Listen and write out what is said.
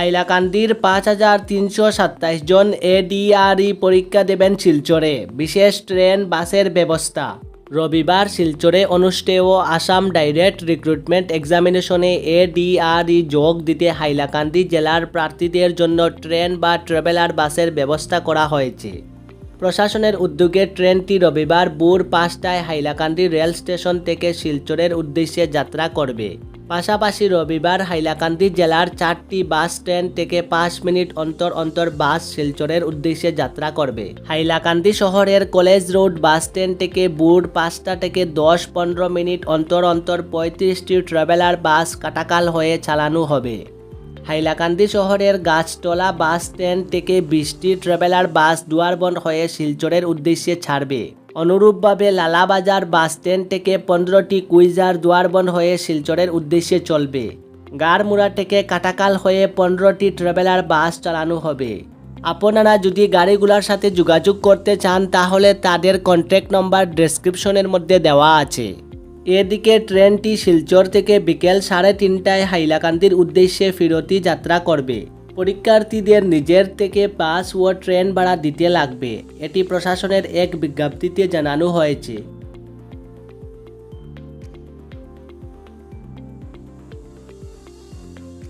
হাইলাকান্দির পাঁচ হাজার তিনশো সাতাইশ জন এডিআরই পরীক্ষা দেবেন শিলচরে। বিশেষ ট্রেন, বাসের ব্যবস্থা। রবিবার শিলচরে অনুষ্ঠেয় আসাম ডাইরেক্ট রিক্রুটমেন্ট এক্সামিনেশনে এডিআরই যোগ দিতে হাইলাকান্দি জেলার প্রার্থীদের জন্য ট্রেন বা ট্রাভেলার বাসের ব্যবস্থা করা হয়েছে। প্রশাসনের উদ্যোগে ট্রেনটি রবিবার ভোর পাঁচটায় হাইলাকান্দি রেল স্টেশন থেকে শিলচরের উদ্দেশ্যে যাত্রা করবে। পাশাপাশি রবিবার হাইলাকান্দি জেলার চারটি বাস স্ট্যান্ড থেকে পাঁচ মিনিট অন্তর অন্তর বাস শিলচরের উদ্দেশ্যে যাত্রা করবে। হাইলাকান্দি শহরের কলেজ রোড বাস স্ট্যান্ড থেকে ভোর পাঁচটা থেকে দশ পনেরো মিনিট অন্তর অন্তর পঁয়ত্রিশটি ট্রাভেলার বাস কাটাকাল হয়ে চালানো হবে। হাইলাকান্দি শহরের গাছতলা বাস স্ট্যান্ড থেকে বৃষ্টি ট্রাভেলার বাস দুয়ারবন হয়ে শিলচরের উদ্দেশ্যে ছাড়বে। অনুরূপভাবে লালাবাজার বাস স্ট্যান্ড থেকে পনেরোটি কুইজার দুয়ারবন্দ হয়ে শিলচরের উদ্দেশ্যে চলবে। গারমুড়া থেকে কাটাকাল হয়ে পনেরোটি ট্রাভেলার বাস চালানো হবে। আপনারা যদি গাড়িগুলোর সাথে যোগাযোগ করতে চান, তাহলে তাদের কন্ট্যাক্ট নম্বর ডেসক্রিপশনের মধ্যে দেওয়া আছে। এদিকে ট্রেনটি শিলচর থেকে বিকেল সাড়ে তিনটায় হাইলাকান্দির উদ্দেশ্যে ফিরতি যাত্রা করবে। পরীক্ষার্থীদের নিজের থেকে পাস ও ট্রেন ভাড়া দিতে লাগবে, এটি প্রশাসনের এক বিজ্ঞপ্তিতে জানানো হয়েছে।